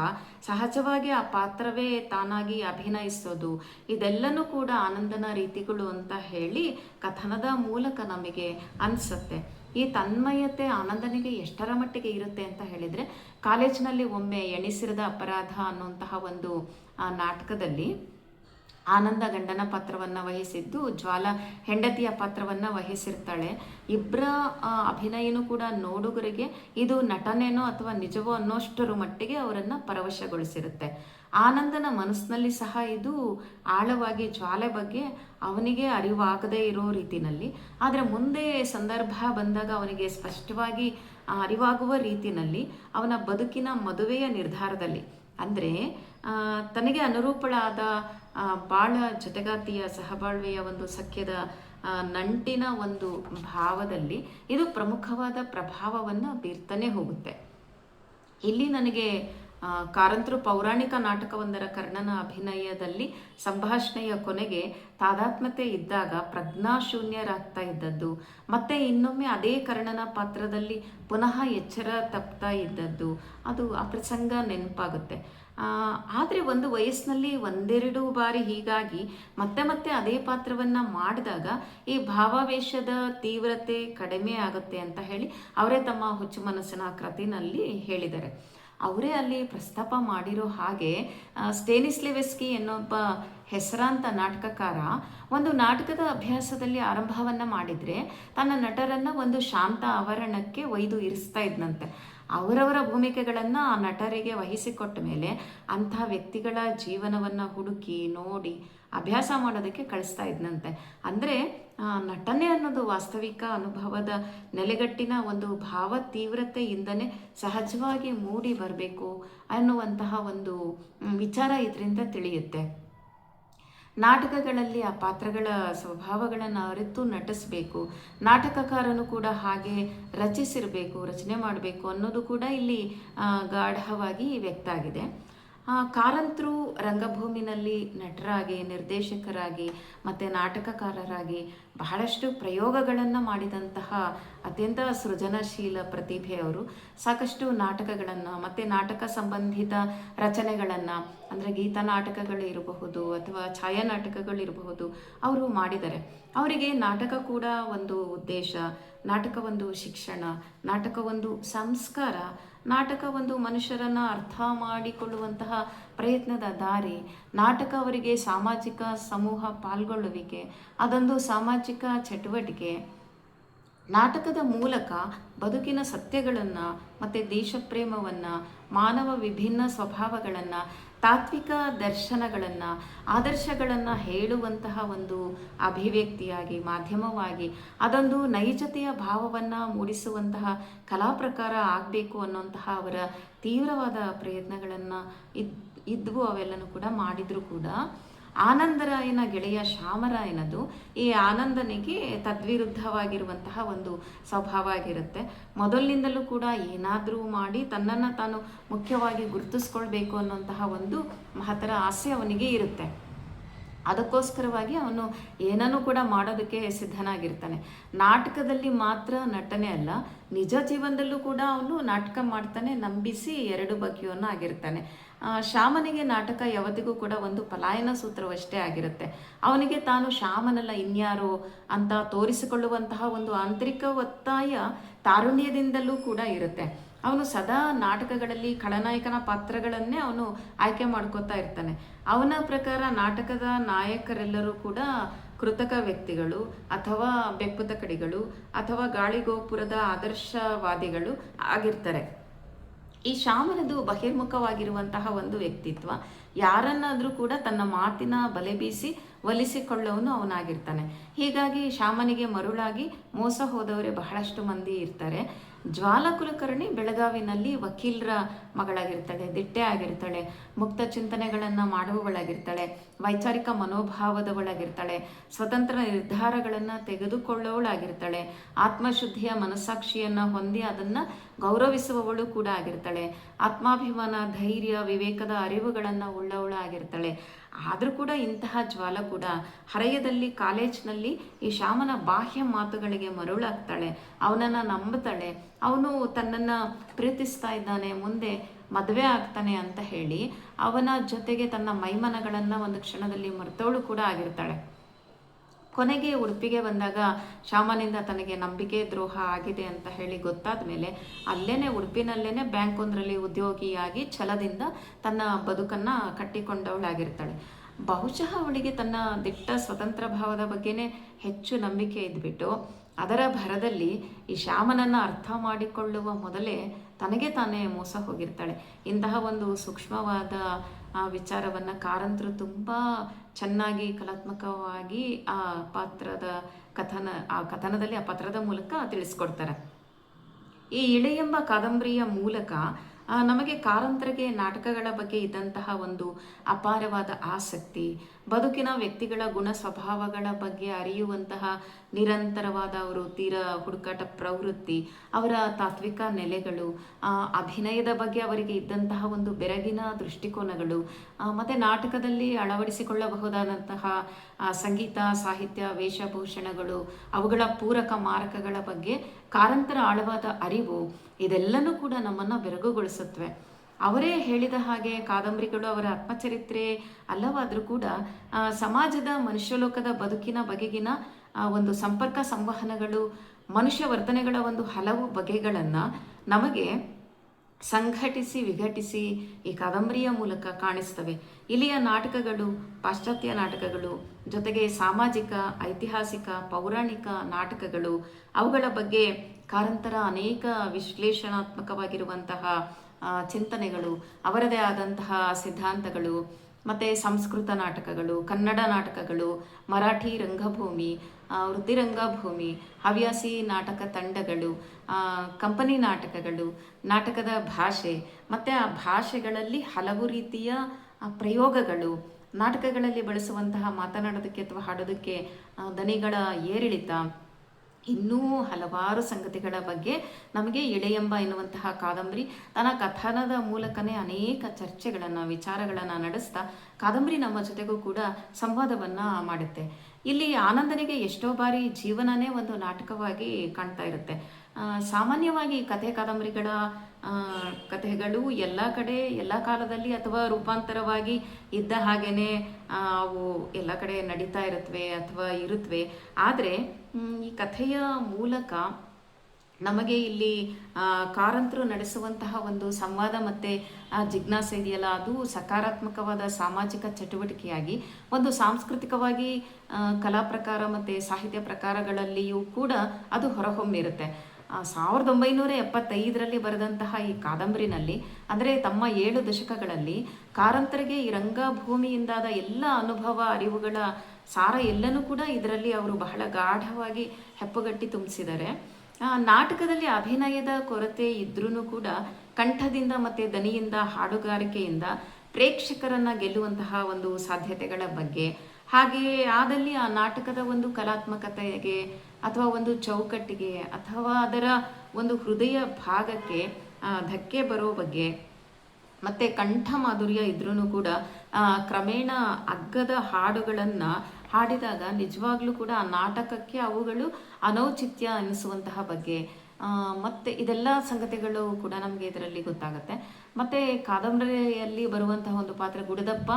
ಸಹಜವಾಗಿ ಆ ಪಾತ್ರವೇ ತಾನಾಗಿ ಅಭಿನಯಿಸೋದು. ಇದೆಲ್ಲನೂ ಕೂಡ ಆನಂದನ ರೀತಿಗಳು ಅಂತ ಹೇಳಿ ಕಥನದ ಮೂಲಕ ನಮಗೆ ಅನಿಸುತ್ತೆ. ಈ ತನ್ಮಯತೆ ಆನಂದನಿಗೆ ಎಷ್ಟರ ಮಟ್ಟಿಗೆ ಇರುತ್ತೆ ಅಂತ ಹೇಳಿದರೆ, ಕಾಲೇಜಿನಲ್ಲಿ ಒಮ್ಮೆ ಎಣಿಸಿರದ ಅಪರಾಧ ಅನ್ನುವಂತಹ ಒಂದು ನಾಟಕದಲ್ಲಿ ಆನಂದ ಗಂಡನ ಪಾತ್ರವನ್ನು ವಹಿಸಿದ್ದು, ಜ್ವಾಲ ಹೆಂಡತಿಯ ಪಾತ್ರವನ್ನು ವಹಿಸಿರ್ತಾಳೆ. ಇಬ್ಬರ ಅಭಿನಯನೂ ಕೂಡ ನೋಡುಗರಿಗೆ ಇದು ನಟನೆನೋ ಅಥವಾ ನಿಜವೋ ಅನ್ನೋಷ್ಟರ ಮಟ್ಟಿಗೆ ಅವರನ್ನು ಪರವಶಗೊಳಿಸಿರುತ್ತೆ. ಆನಂದನ ಮನಸ್ಸಿನಲ್ಲಿ ಸಹ ಇದು ಆಳವಾಗಿ ಜ್ವಾಲೆ ಬಗ್ಗೆ ಅವನಿಗೆ ಅರಿವಾಗದೇ ಇರೋ ರೀತಿನಲ್ಲಿ. ಆದರೆ ಮುಂದೆ ಸಂದರ್ಭ ಬಂದಾಗ ಅವನಿಗೆ ಸ್ಪಷ್ಟವಾಗಿ ಅರಿವಾಗುವ ರೀತಿನಲ್ಲಿ ಅವನ ಬದುಕಿನ ಮದುವೆಯ ನಿರ್ಧಾರದಲ್ಲಿ. ಅಂದರೆ ತನಗೆ ಅನುರೂಪಳಾದ ಬಾಳ ಜೊತೆಗಾತಿಯ ಸಹಬಾಳ್ವೆಯ ಒಂದು ಸಖ್ಯದ ನಂಟಿನ ಒಂದು ಭಾವದಲ್ಲಿ ಇದು ಪ್ರಮುಖವಾದ ಪ್ರಭಾವವನ್ನು ಬೀರ್ತಾನೆ ಹೋಗುತ್ತೆ. ಇಲ್ಲಿ ನನಗೆ ಕಾರಂತರು ಪೌರಾಣಿಕ ನಾಟಕವೊಂದರ ಕರ್ಣನ ಅಭಿನಯದಲ್ಲಿ ಸಂಭಾಷಣೆಯ ಕೊನೆಗೆ ತಾದಾತ್ಮ್ಯತೆ ಇದ್ದಾಗ ಪ್ರಜ್ಞಾಶೂನ್ಯರಾಗ್ತಾ ಇದ್ದದ್ದು, ಮತ್ತೆ ಇನ್ನೊಮ್ಮೆ ಅದೇ ಕರ್ಣನ ಪಾತ್ರದಲ್ಲಿ ಪುನಃ ಎಚ್ಚರ ತಪ್ತಾ ಇದ್ದದ್ದು, ಅದು ಆ ಪ್ರಸಂಗ ನೆನಪಾಗುತ್ತೆ. ಆದರೆ ಒಂದು ವಯಸ್ಸಿನಲ್ಲಿ ಒಂದೆರಡು ಬಾರಿ ಹೀಗಾಗಿ ಮತ್ತೆ ಮತ್ತೆ ಅದೇ ಪಾತ್ರವನ್ನು ಮಾಡಿದಾಗ ಈ ಭಾವಾವೇಶದ ತೀವ್ರತೆ ಕಡಿಮೆ ಆಗುತ್ತೆ ಅಂತ ಹೇಳಿ ಅವರೇ ತಮ್ಮ ಹುಚ್ಚು ಮನಸ್ಸಿನ ಕೃತಿನಲ್ಲಿ ಹೇಳಿದ್ದಾರೆ. ಅವರೇ ಅಲ್ಲಿ ಪ್ರಸ್ತಾಪ ಮಾಡಿರೋ ಹಾಗೆ ಸ್ಟೇನಿಸ್ಲೆವೆಸ್ಕಿ ಎನ್ನೊಬ್ಬ ಹೆಸರಾಂತ ನಾಟಕಕಾರ ಒಂದು ನಾಟಕದ ಅಭ್ಯಾಸದಲ್ಲಿ ಆರಂಭವನ್ನು ಮಾಡಿದರೆ ತನ್ನ ನಟರನ್ನು ಒಂದು ಶಾಂತ ಆವರಣಕ್ಕೆ ಒಯ್ದು ಇರಿಸ್ತಾ ಇದ್ನಂತೆ. ಅವರವರ ಭೂಮಿಕೆಗಳನ್ನು ಆ ನಟರಿಗೆ ವಹಿಸಿಕೊಟ್ಟ ಮೇಲೆ ಅಂಥ ವ್ಯಕ್ತಿಗಳ ಜೀವನವನ್ನು ಹುಡುಕಿ, ನೋಡಿ, ಅಭ್ಯಾಸ ಮಾಡೋದಕ್ಕೆ ಕಳಿಸ್ತಾ ಇದ್ನಂತೆ. ಅಂದರೆ ನಟನೆ ಅನ್ನೋದು ವಾಸ್ತವಿಕ ಅನುಭವದ ನೆಲೆಗಟ್ಟಿನ ಒಂದು ಭಾವ ತೀವ್ರತೆಯಿಂದನೇ ಸಹಜವಾಗಿ ಮೂಡಿ ಬರಬೇಕು ಅನ್ನುವಂತಹ ಒಂದು ವಿಚಾರ ಇದರಿಂದ ತಿಳಿಯುತ್ತೆ. ನಾಟಕಗಳಲ್ಲಿ ಆ ಪಾತ್ರಗಳ ಸ್ವಭಾವಗಳನ್ನು ಅರಿತು ನಟಿಸಬೇಕು. ನಾಟಕಕಾರನು ಕೂಡ ಹಾಗೆ ರಚಿಸಿರಬೇಕು, ರಚನೆ ಮಾಡಬೇಕು ಅನ್ನೋದು ಕೂಡ ಇಲ್ಲಿ ಗಾಢವಾಗಿ ವ್ಯಕ್ತ ಆಗಿದೆ. ಕಾರಂತರು ರಂಗಭೂಮಿನಲ್ಲಿ ನಟರಾಗಿ, ನಿರ್ದೇಶಕರಾಗಿ, ಮತ್ತು ನಾಟಕಕಾರರಾಗಿ ಬಹಳಷ್ಟು ಪ್ರಯೋಗಗಳನ್ನು ಮಾಡಿದಂತಹ ಅತ್ಯಂತ ಸೃಜನಶೀಲ ಪ್ರತಿಭೆಯವರು ಸಾಕಷ್ಟು ನಾಟಕಗಳನ್ನು, ಮತ್ತು ನಾಟಕ ಸಂಬಂಧಿತ ರಚನೆಗಳನ್ನು, ಅಂದರೆ ಗೀತ ನಾಟಕಗಳು ಇರಬಹುದು ಅಥವಾ ಛಾಯಾನಾಟಕಗಳು ಇರಬಹುದು, ಅವರು ಮಾಡಿದ್ದಾರೆ. ಅವರಿಗೆ ನಾಟಕ ಕೂಡ ಒಂದು ಉದ್ದೇಶ, ನಾಟಕ ಒಂದು ಶಿಕ್ಷಣ, ನಾಟಕ ಒಂದು ಸಂಸ್ಕಾರ, ನಾಟಕ ಒಂದು ಮನುಷ್ಯರನ್ನು ಅರ್ಥ ಮಾಡಿಕೊಳ್ಳುವಂತಹ ಪ್ರಯತ್ನದ ದಾರಿ ನಾಟಕ ಅವರಿಗೆ ಸಾಮಾಜಿಕ ಸಮೂಹ ಪಾಲ್ಗೊಳ್ಳುವಿಕೆ, ಅದೊಂದು ಸಾಮಾಜಿಕ ಚಟುವಟಿಕೆ. ನಾಟಕದ ಮೂಲಕ ಬದುಕಿನ ಸತ್ಯಗಳನ್ನು ಮತ್ತು ದೇಶಪ್ರೇಮವನ್ನು, ಮಾನವ ವಿಭಿನ್ನ ಸ್ವಭಾವಗಳನ್ನು, ತಾತ್ವಿಕ ದರ್ಶನಗಳನ್ನು, ಆದರ್ಶಗಳನ್ನು ಹೇಳುವಂತಹ ಒಂದು ಅಭಿವ್ಯಕ್ತಿಯಾಗಿ, ಮಾಧ್ಯಮವಾಗಿ, ಅದೊಂದು ನೈಜತೆಯ ಭಾವವನ್ನು ಮೂಡಿಸುವಂತಹ ಕಲಾ ಪ್ರಕಾರ ಆಗಬೇಕು ಅನ್ನುವಂತಹ ಅವರ ತೀವ್ರವಾದ ಪ್ರಯತ್ನಗಳನ್ನು ಇದ್ ಇದ್ವು, ಅವೆಲ್ಲನೂ ಕೂಡ ಮಾಡಿದ್ರು ಕೂಡ. ಆನಂದರಾಯನ ಗೆಳೆಯ ಶ್ಯಾಮರಾಯನದು ಈ ಆನಂದನಿಗೆ ತದ್ವಿರುದ್ಧವಾಗಿರುವಂತಹ ಒಂದು ಸ್ವಭಾವ ಆಗಿರುತ್ತೆ. ಮೊದಲಿನಿಂದಲೂ ಕೂಡ ಏನಾದರೂ ಮಾಡಿ ತನ್ನನ್ನು ತಾನು ಮುಖ್ಯವಾಗಿ ಗುರುತಿಸ್ಕೊಳ್ಬೇಕು ಅನ್ನುವಂತಹ ಒಂದು ಮಹತ್ತರ ಆಸೆ ಅವನಿಗೆ ಇರುತ್ತೆ. ಅದಕ್ಕೋಸ್ಕರವಾಗಿ ಅವನು ಏನನ್ನು ಕೂಡ ಮಾಡೋದಕ್ಕೆ ಸಿದ್ಧನಾಗಿರ್ತಾನೆ. ನಾಟಕದಲ್ಲಿ ಮಾತ್ರ ನಟನೆ ಅಲ್ಲ, ನಿಜ ಜೀವನದಲ್ಲೂ ಕೂಡ ಅವನು ನಾಟಕ ಮಾಡ್ತಾನೆ, ನಂಬಿಸಿ ಎರಡು ಬಗೆಯವನ್ನು ಆಗಿರ್ತಾನೆ. ಆ, ಶ್ಯಾಮನಿಗೆ ನಾಟಕ ಯಾವತ್ತಿಗೂ ಕೂಡ ಒಂದು ಪಲಾಯನ ಸೂತ್ರವಷ್ಟೇ ಆಗಿರುತ್ತೆ. ಅವನಿಗೆ ತಾನು ಶಾಮನಲ್ಲ ಇನ್ಯಾರು ಅಂತ ತೋರಿಸಿಕೊಳ್ಳುವಂತಹ ಒಂದು ಆಂತರಿಕ ಒತ್ತಾಯ ತಾರುಣ್ಯದಿಂದಲೂ ಕೂಡ ಇರುತ್ತೆ. ಅವನು ಸದಾ ನಾಟಕಗಳಲ್ಲಿ ಖಳನಾಯಕನ ಪಾತ್ರಗಳನ್ನೇ ಅವನು ಆಯ್ಕೆ ಮಾಡ್ಕೋತಾ ಇರ್ತಾನೆ. ಅವನ ಪ್ರಕಾರ ನಾಟಕದ ನಾಯಕರೆಲ್ಲರೂ ಕೂಡ ಕೃತಕ ವ್ಯಕ್ತಿಗಳು ಅಥವಾ ಬೆಪ್ಪುತ ಕಡಿಗಳು ಅಥವಾ ಗಾಳಿಗೋಪುರದ ಆದರ್ಶವಾದಿಗಳು ಆಗಿರ್ತಾರೆ. ಈ ಶಾಮನದು ಬಹಿರ್ಮುಖವಾಗಿರುವಂತಹ ಒಂದು ವ್ಯಕ್ತಿತ್ವ. ಯಾರನ್ನಾದರೂ ಕೂಡ ತನ್ನ ಮಾತಿನ ಬಲೆ ಬೀಸಿ ಒಲಿಸಿಕೊಳ್ಳೋನು ಅವನಾಗಿರ್ತಾನೆ. ಹೀಗಾಗಿ ಶಾಮನಿಗೆ ಮರುಳಾಗಿ ಮೋಸ ಹೋದವರೇ ಬಹಳಷ್ಟು ಮಂದಿ ಇರ್ತಾರೆ. ಜ್ವಾಲ ಕುಲಕರ್ಣಿ ಬೆಳಗಾವಿನಲ್ಲಿ ವಕೀಲರ ಮಗಳಾಗಿರ್ತಾಳೆ, ದಿಟ್ಟೆ ಆಗಿರ್ತಾಳೆ, ಮುಕ್ತ ಚಿಂತನೆಗಳನ್ನು ಮಾಡುವವಳಾಗಿರ್ತಾಳೆ, ವೈಚಾರಿಕ ಮನೋಭಾವದವಳಾಗಿರ್ತಾಳೆ, ಸ್ವತಂತ್ರ ನಿರ್ಧಾರಗಳನ್ನು ತೆಗೆದುಕೊಳ್ಳೋಳಾಗಿರ್ತಾಳೆ ಆತ್ಮಶುದ್ಧಿಯ ಮನಸ್ಸಾಕ್ಷಿಯನ್ನು ಹೊಂದಿ ಅದನ್ನು ಗೌರವಿಸುವವಳು ಕೂಡ ಆಗಿರ್ತಾಳೆ. ಆತ್ಮಾಭಿಮಾನ, ಧೈರ್ಯ, ವಿವೇಕದ ಅರಿವುಗಳನ್ನು ಉಳ್ಳವಳು ಆಗಿರ್ತಾಳೆ ಆದರೂ ಕೂಡ ಇಂತಹ ಜ್ವಾಲ ಕೂಡ ಹರೆಯದಲ್ಲಿ ಕಾಲೇಜ್ನಲ್ಲಿ ಈ ಶ್ಯಾಮನ ಬಾಹ್ಯ ಮಾತುಗಳಿಗೆ ಮರುಳಾಗ್ತಾಳೆ. ಅವನನ್ನು ನಂಬುತ್ತಾಳೆ. ಅವನು ತನ್ನನ್ನು ಪ್ರೀತಿಸ್ತಾ ಇದ್ದಾನೆ, ಮುಂದೆ ಮದುವೆ ಆಗ್ತಾನೆ ಅಂತ ಹೇಳಿ ಅವನ ಜೊತೆಗೆ ತನ್ನ ಮೈಮನಗಳನ್ನು ಒಂದು ಕ್ಷಣದಲ್ಲಿ ಮರೆತವಳು ಕೂಡ ಆಗಿರ್ತಾಳೆ. ಕೊನೆಗೆ ಉಡುಪಿಗೆ ಬಂದಾಗ ಶಾಮನಿಂದ ತನಗೆ ನಂಬಿಕೆ ದ್ರೋಹ ಆಗಿದೆ ಅಂತ ಹೇಳಿ ಗೊತ್ತಾದ ಮೇಲೆ ಅಲ್ಲೇ ಉಡುಪಿನಲ್ಲೇ ಬ್ಯಾಂಕ್ ಒಂದರಲ್ಲಿ ಉದ್ಯೋಗಿಯಾಗಿ ಛಲದಿಂದ ತನ್ನ ಬದುಕನ್ನು ಕಟ್ಟಿಕೊಂಡವಳಾಗಿರ್ತಾಳೆ. ಬಹುಶಃ ಅವಳಿಗೆ ತನ್ನ ದಿಟ್ಟ ಸ್ವತಂತ್ರ ಭಾವದ ಬಗ್ಗೆನೇ ಹೆಚ್ಚು ನಂಬಿಕೆ ಇದ್ಬಿಟ್ಟು ಅದರ ಭರದಲ್ಲಿ ಈ ಶ್ಯಾಮನನ್ನು ಅರ್ಥ ಮಾಡಿಕೊಳ್ಳುವ ಮೊದಲೇ ತನಗೆ ತಾನೇ ಮೋಸ ಹೋಗಿರ್ತಾಳೆ. ಇಂತಹ ಒಂದು ಸೂಕ್ಷ್ಮವಾದ ಆ ವಿಚಾರವನ್ನು ಕಾರಂತರು ತುಂಬ ಚೆನ್ನಾಗಿ ಕಲಾತ್ಮಕವಾಗಿ ಆ ಪಾತ್ರದ ಕಥನ, ಆ ಕಥನದಲ್ಲಿ ಆ ಪತ್ರದ ಮೂಲಕ ತಿಳಿಸ್ಕೊಡ್ತಾರೆ. ಈ ಇಳೆ ಎಂಬ ಕಾದಂಬರಿಯ ಮೂಲಕ ನಮಗೆ ಕಾರಂತರಿಗೆ ನಾಟಕಗಳ ಬಗ್ಗೆ ಇದ್ದಂತಹ ಒಂದು ಅಪಾರವಾದ ಆಸಕ್ತಿ, ಬದುಕಿನ ವ್ಯಕ್ತಿಗಳ ಗುಣ ಸ್ವಭಾವಗಳ ಬಗ್ಗೆ ಅರಿಯುವಂತಹ ನಿರಂತರವಾದ ಅವರು ತೀರ ಹುಡುಕಾಟ ಪ್ರವೃತ್ತಿ, ಅವರ ತಾತ್ವಿಕ ನೆಲೆಗಳು ಅಭಿನಯದ ಬಗ್ಗೆ ಅವರಿಗೆ ಇದ್ದಂತಹ ಒಂದು ಬೆರಗಿನ ದೃಷ್ಟಿಕೋನಗಳು ಮತ್ತು ನಾಟಕದಲ್ಲಿ ಅಳವಡಿಸಿಕೊಳ್ಳಬಹುದಾದಂತಹ ಸಂಗೀತ, ಸಾಹಿತ್ಯ, ವೇಷಭೂಷಣಗಳು, ಅವುಗಳ ಪೂರಕ ಮಾರಕಗಳ ಬಗ್ಗೆ ಕಾರಂತರ ಆಳವಾದ ಅರಿವು ಇದೆಲ್ಲನೂ ಕೂಡ ನಮ್ಮನ್ನು ಬೆರಗುಗೊಳಿಸುತ್ತವೆ. ಅವರೇ ಹೇಳಿದ ಹಾಗೆ ಕಾದಂಬರಿಗಳು ಅವರ ಆತ್ಮಚರಿತ್ರೆ ಅಲ್ಲವಾದರೂ ಕೂಡ ಸಮಾಜದ ಮನುಷ್ಯಲೋಕದ ಬದುಕಿನ ಬಗೆಗಿನ ಒಂದು ಸಂಪರ್ಕ ಸಂವಹನಗಳು, ಮನುಷ್ಯ ವರ್ತನೆಗಳ ಒಂದು ಹಲವು ಬಗೆಗಳನ್ನು ನಮಗೆ ಸಂಘಟಿಸಿ ವಿಘಟಿಸಿ ಈ ಕಾದಂಬರಿಯ ಮೂಲಕ ಕಾಣಿಸ್ತವೆ. ಇಲ್ಲಿಯ ನಾಟಕಗಳು, ಪಾಶ್ಚಾತ್ಯ ನಾಟಕಗಳು, ಜೊತೆಗೆ ಸಾಮಾಜಿಕ, ಐತಿಹಾಸಿಕ, ಪೌರಾಣಿಕ ನಾಟಕಗಳು, ಅವುಗಳ ಬಗ್ಗೆ ಕಾರಂತರ ಅನೇಕ ವಿಶ್ಲೇಷಣಾತ್ಮಕವಾಗಿರುವಂತಹ ಚಿಂತನೆಗಳು, ಅವರದೇ ಆದಂತಹ ಸಿದ್ಧಾಂತಗಳು ಮತ್ತು ಸಂಸ್ಕೃತ ನಾಟಕಗಳು, ಕನ್ನಡ ನಾಟಕಗಳು, ಮರಾಠಿ ರಂಗಭೂಮಿ ವೃತ್ತಿ ರಂಗಭೂಮಿ, ಹವ್ಯಾಸಿ ನಾಟಕ ತಂಡಗಳು ಕಂಪನಿ ನಾಟಕಗಳು, ನಾಟಕದ ಭಾಷೆ, ಮತ್ತು ಆ ಭಾಷೆಗಳಲ್ಲಿ ಹಲವು ರೀತಿಯ ಪ್ರಯೋಗಗಳು, ನಾಟಕಗಳಲ್ಲಿ ಬಳಸುವಂತಹ ಮಾತನಾಡೋದಕ್ಕೆ ಅಥವಾ ಹಾಡೋದಕ್ಕೆ ದನಿಗಳ ಏರಿಳಿತ ಇನ್ನೂ ಹಲವಾರು ಸಂಗತಿಗಳ ಬಗ್ಗೆ ನಮಗೆ ಇಳೆಯಂಬ ಎನ್ನುವಂತಹ ಕಾದಂಬರಿ, ತನ್ನ ಕಥನದ ಮೂಲಕನೇ ಅನೇಕ ಚರ್ಚೆಗಳನ್ನು, ವಿಚಾರಗಳನ್ನು ನಡೆಸ್ತಾ ಕಾದಂಬರಿ ನಮ್ಮ ಜೊತೆಗೂ ಕೂಡ ಸಂವಾದವನ್ನು ಮಾಡುತ್ತೆ. ಇಲ್ಲಿ ಆನಂದನಿಗೆ ಎಷ್ಟೋ ಬಾರಿ ಜೀವನನೇ ಒಂದು ನಾಟಕವಾಗಿ ಕಾಣ್ತಾ ಇರುತ್ತೆ. ಸಾಮಾನ್ಯವಾಗಿ ಕಥೆ ಕಾದಂಬರಿಗಳ ಕಥೆಗಳು ಎಲ್ಲ ಕಡೆ, ಎಲ್ಲ ಕಾಲದಲ್ಲಿ ಅಥವಾ ರೂಪಾಂತರವಾಗಿ ಇದ್ದ ಹಾಗೇನೆ ಅವು ಎಲ್ಲ ಕಡೆ ನಡೀತಾ ಇರುತ್ತವೆ ಅಥವಾ ಇರುತ್ತವೆ ಆದರೆ ಈ ಕಥೆಯ ಮೂಲಕ ನಮಗೆ ಇಲ್ಲಿ ಕಾರಂತರು ನಡೆಸುವಂತಹ ಒಂದು ಸಂವಾದ ಮತ್ತು ಜಿಜ್ಞಾಸೆ ಇದೆಯಲ್ಲ, ಅದು ಸಕಾರಾತ್ಮಕವಾದ ಸಾಮಾಜಿಕ ಚಟುವಟಿಕೆಯಾಗಿ, ಒಂದು ಸಾಂಸ್ಕೃತಿಕವಾಗಿ ಕಲಾ ಪ್ರಕಾರ ಮತ್ತು ಸಾಹಿತ್ಯ ಪ್ರಕಾರಗಳಲ್ಲಿಯೂ ಕೂಡ ಅದು ಹೊರಹೊಮ್ಮಿರುತ್ತೆ. ಸಾವಿರದ ಒಂಬೈನೂರ ಎಪ್ಪತ್ತೈದರಲ್ಲಿ ಬರೆದಂತಹ ಈ ಕಾದಂಬರಿನಲ್ಲಿ, ಅಂದರೆ ತಮ್ಮ ಏಳು ದಶಕಗಳಲ್ಲಿ ಕಾರಂತರಿಗೆ ಈ ರಂಗಭೂಮಿಯಿಂದಾದ ಎಲ್ಲ ಅನುಭವ, ಅರಿವುಗಳ ಸಾರ ಎಲ್ಲನೂ ಕೂಡ ಇದರಲ್ಲಿ ಅವರು ಬಹಳ ಗಾಢವಾಗಿ ಹೆಪ್ಪುಗಟ್ಟಿ ತುಂಬಿಸಿದ್ದಾರೆ. ನಾಟಕದಲ್ಲಿ ಅಭಿನಯದ ಕೊರತೆ ಇದ್ರೂ ಕೂಡ ಕಂಠದಿಂದ ಮತ್ತು ದನಿಯಿಂದ, ಹಾಡುಗಾರಿಕೆಯಿಂದ ಪ್ರೇಕ್ಷಕರನ್ನ ಗೆಲ್ಲುವಂತಹ ಒಂದು ಸಾಧ್ಯತೆಗಳ ಬಗ್ಗೆ ಹಾಗೆಯೇ ಆದಲ್ಲಿ ಆ ನಾಟಕದ ಒಂದು ಕಲಾತ್ಮಕತೆಗೆ ಅಥವಾ ಒಂದು ಚೌಕಟ್ಟಿಗೆ ಅಥವಾ ಅದರ ಒಂದು ಹೃದಯ ಭಾಗಕ್ಕೆ ಧಕ್ಕೆ ಬರೋ ಬಗ್ಗೆ ಮತ್ತು ಕಂಠ ಮಾಧುರ್ಯ ಇದ್ರೂ ಕೂಡ ಕ್ರಮೇಣ ಅಗ್ಗದ ಹಾಡುಗಳನ್ನು ಹಾಡಿದಾಗ ನಿಜವಾಗ್ಲೂ ಕೂಡ ಆ ನಾಟಕಕ್ಕೆ ಅವುಗಳು ಅನೌಚಿತ್ಯ ಅನಿಸುವಂತಹ ಬಗ್ಗೆ ಮತ್ತೆ ಇದೆಲ್ಲ ಸಂಗತಿಗಳು ಕೂಡ ನಮಗೆ ಇದರಲ್ಲಿ ಗೊತ್ತಾಗುತ್ತೆ. ಮತ್ತು ಕಾದಂಬರಿಯಲ್ಲಿ ಬರುವಂತಹ ಒಂದು ಪಾತ್ರ ಗುಡದಪ್ಪ